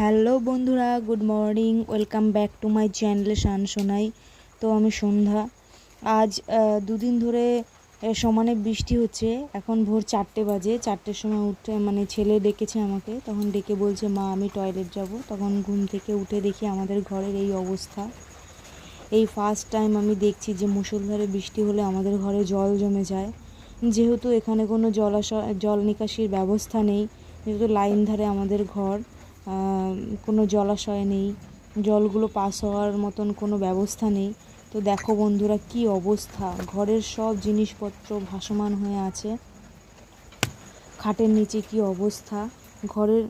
Hello বন্ধুরা, good morning, welcome back to my channel Shan Sonai. তো আমি সন্ধ্যা। আজ দুদিন ধরে সমানে বৃষ্টি হচ্ছে। এখন ভোর চারটে বাজে। চারটের সময় উঠে মানে ছেলে ডেকেছে আমাকে। তখন ডেকে বলছে, মা, আমি টয়লেট যাব। তখন ঘুম থেকে উঠে দেখি আমাদের ঘরের এই অবস্থা। এই ফার্স্ট টাইম আমি দেখছি যে মুষলধারে বৃষ্টি হলে আমাদের ঘরে জল জমে যায়। যেহেতু এখানে কোনো জলাশয়, জল নিকাশির ব্যবস্থা নেই, যেহেতু লাইন ধারে আমাদের ঘর কোনো জলাশয় নেই, জলগুলো পাস হওয়ার মতন কোনো ব্যবস্থা নেই। তো দেখো বন্ধুরা কি অবস্থা। ঘরের সব জিনিসপত্র ভাসমান হয়ে আছে। খাটের নিচে কি অবস্থা। ঘরের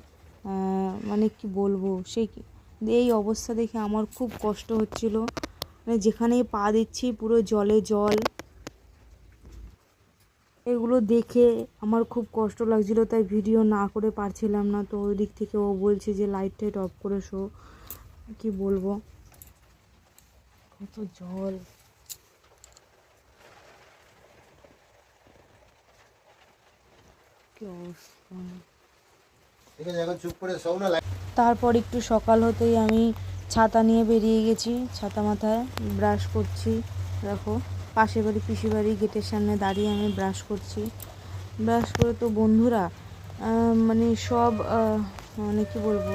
মানে কি বলব সেই এই অবস্থা দেখে আমার খুব কষ্ট হচ্ছিল। মানে যেখানেই পা দিচ্ছি পুরো জলে জল। এগুলো দেখে আমার খুব কষ্ট লাগছিল তাই ভিডিও না করে পারছিলাম না। তো ওই দিক থেকে ও বলছে যে লাইট টাইট অফ করে শো। কি বলব? কত জল। কি অবস্থা? তারপর একটু সকাল হতেই আমি ছাতা নিয়ে বেরিয়ে গেছি ছাতা মাথায় ব্রাশ করছি। দেখো। পাশের বাড়ি পিসি বাড়ি গেটের সামনে দাঁড়িয়ে আমি ব্রাশ করছি। ব্রাশ করে তো বন্ধুরা মানে সব মানে কি বলব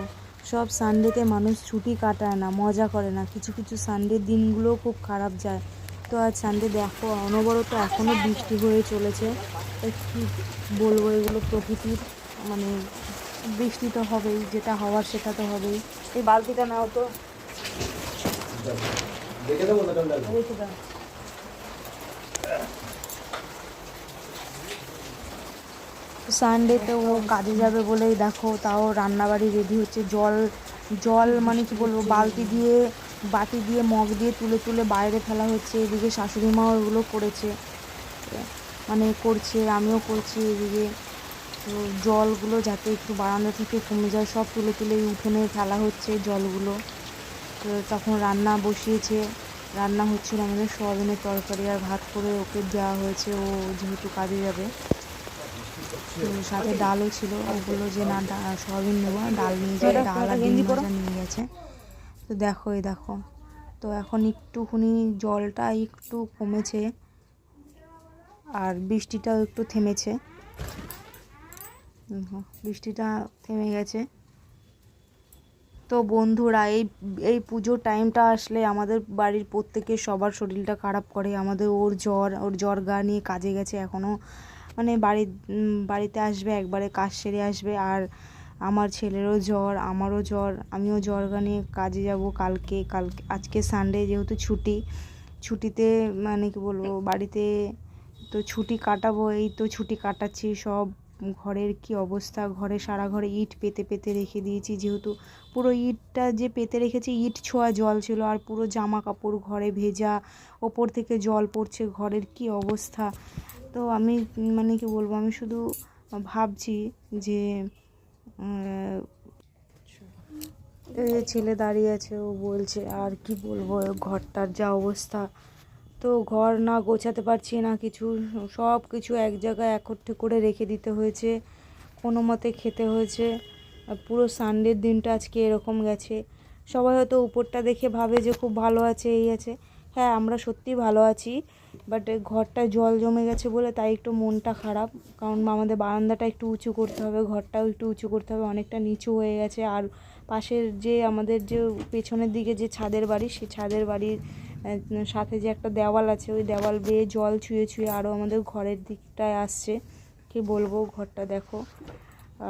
সব সানডেতে মানুষ ছুটি কাটায় না মজা করে না। কিছু কিছু সানডের দিনগুলোও খুব খারাপ যায়। তো আজ সানডে দেখো অনবরত এখনও বৃষ্টি হয়ে চলেছে। কী বলব এগুলো প্রকৃতির মানে বৃষ্টি তো হবেই যেটা হওয়ার সেটা তো হবেই। এই বালতিটা নাও তো দেখে দেবো না ঠান্ডা রেখে দাও সানডেতে ও কাজে যাবে বলেই দেখো, তাও রান্নাবাড়ি রেডি হচ্ছে। জল জল মানে কি বলব, বালতি দিয়ে, বাটি দিয়ে, মগ দিয়ে তুলে তুলে বাইরে ফেলা হচ্ছে। এদিকে শাশুড়ি মা ওগুলো করেছে। মানে করছে, আমিও করছি এদিকে। তো জলগুলো যাতে একটু বারান্দা থেকে কমে যায়, সব তুলে তুলে উঠোনে ফেলা হচ্ছে জলগুলো। তো তখন রান্না বসিয়েছে। রান্না হচ্ছিল আমাদের সোয়াবিনের তরকারি আর ভাত করে ওকে দেওয়া হয়েছে। ও যেহেতু কাজে যাবে। সাথে ডালও ছিল ওগুলো যে না সোয়াবিন নেব না, ডাল নিয়ে যায় ডাল আর ডিম ভাজা নিয়ে গেছে তো দেখো এই দেখো। তো এখন একটুখানি জলটা একটু কমেছে আর বৃষ্টিটাও একটু থেমেছে। বৃষ্টিটা থেমে গেছে। তো বন্ধুরা এই এই পুজোর টাইমটা আসলে আমাদের বাড়ির প্রত্যেকের সবার শরীরটা খারাপ করে। আমাদের ওর জ্বর ওর জ্বর গা নিয়ে কাজে গেছে এখনও মানে বাড়ি বাড়িতে আসবে, একবারে কাজ সেরে আসবে। আর আমার ছেলেরও জ্বর, আমারও জ্বর, আমিও জ্বর গা নিয়ে কাজে যাব কালকে কালকে, আজকে সানডে যেহেতু ছুটি। ছুটিতে মানে কি বলব, বাড়িতে তো ছুটি কাটাবো, এই তো ছুটি কাটাচ্ছি, সব ঘরের কি অবস্থা? ঘরে সারা ঘরে ইট পেতে পেতে রেখে দিয়েছি। যেহেতু পুরো ইটটা যে পেতে রেখেছি, ইট ছোঁয়া জল ছিল, আর পুরো জামা কাপড় ঘরে ভেজা, ওপর থেকে জল পড়ছে, ঘরের কি অবস্থা? তো আমি মানে কি বলব, আমি শুধু ভাবছি যে ছেলে দাঁড়িয়ে আছে, ও বলছে, আর কি বলব, ঘরটার যা অবস্থা। তো ঘর না গোছাতে পারছি না কিছু, সব কিছু এক জায়গায় একত্রে করে রেখে দিতে হয়েছে, কোনো মতে খেতে হয়েছে। পুরো সানডের দিনটা আজকে এরকম গেছে। সবাই হয়তো উপরটা দেখে ভাবে যে খুব ভালো আছে, এই আছে। হ্যাঁ আমরা সত্যিই ভালো আছি। বাট ঘরটা জল জমে গেছে বলে তাই একটু মনটা খারাপ। কারণ আমাদের বারান্দাটা একটু উঁচু করতে হবে, ঘরটাও একটু উঁচু করতে হবে, অনেকটা নিচু হয়ে গেছে। আর পাশের যে আমাদের যে পেছনের দিকে যে ছাদের বাড়ি সেই ছাদের বাড়ির সাথে যে একটা দেওয়াল আছে, ওই দেওয়াল বেয়ে জল ছুঁয়ে ছুঁয়ে আরও আমাদের ঘরের দিকটায় আসছে। কি বলব ঘরটা দেখো।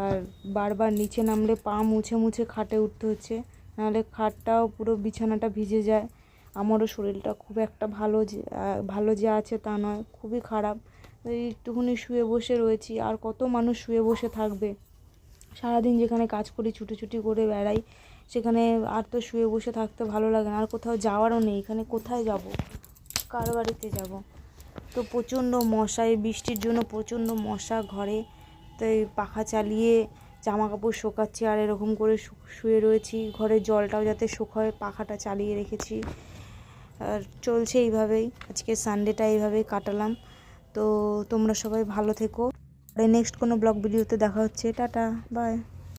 আর বারবার নিচে নামলে পা মুছে মুছে খাটে উঠতে হচ্ছে। নাহলে খাটটাও পুরো বিছানাটা ভিজে যায়। আমারও শরীরটা খুব একটা ভালো যে ভালো যে আছে তা নয়, খুবই খারাপ। একটুখানি শুয়ে বসে রয়েছি, আর কত মানুষ শুয়ে বসে থাকবে? সারাদিন যেখানে কাজ করি, ছুটোছুটি করে বেড়াই, সেখানে আর তো শুয়ে বসে থাকতে ভালো লাগে না, আর কোথাও যাওয়ারও নেই, এখানে কোথায় যাব? কার বাড়িতে যাব? তো প্রচণ্ড মশা, এই বৃষ্টির জন্য প্রচণ্ড মশা ঘরে। তো এই পাখা চালিয়ে জামা কাপড় শোকাচ্ছি, আর এরকম করে শুয়ে রয়েছি। ঘরের জলটাও যাতে শুকোয় পাখাটা চালিয়ে রেখেছি। আর চলছে এইভাবেই। আজকে সানডেটা এইভাবেই কাটালাম। তো তোমরা সবাই ভালো থেকো। নেক্সট কোনো ব্লগ ভিডিওতে দেখা হচ্ছে। Tata bye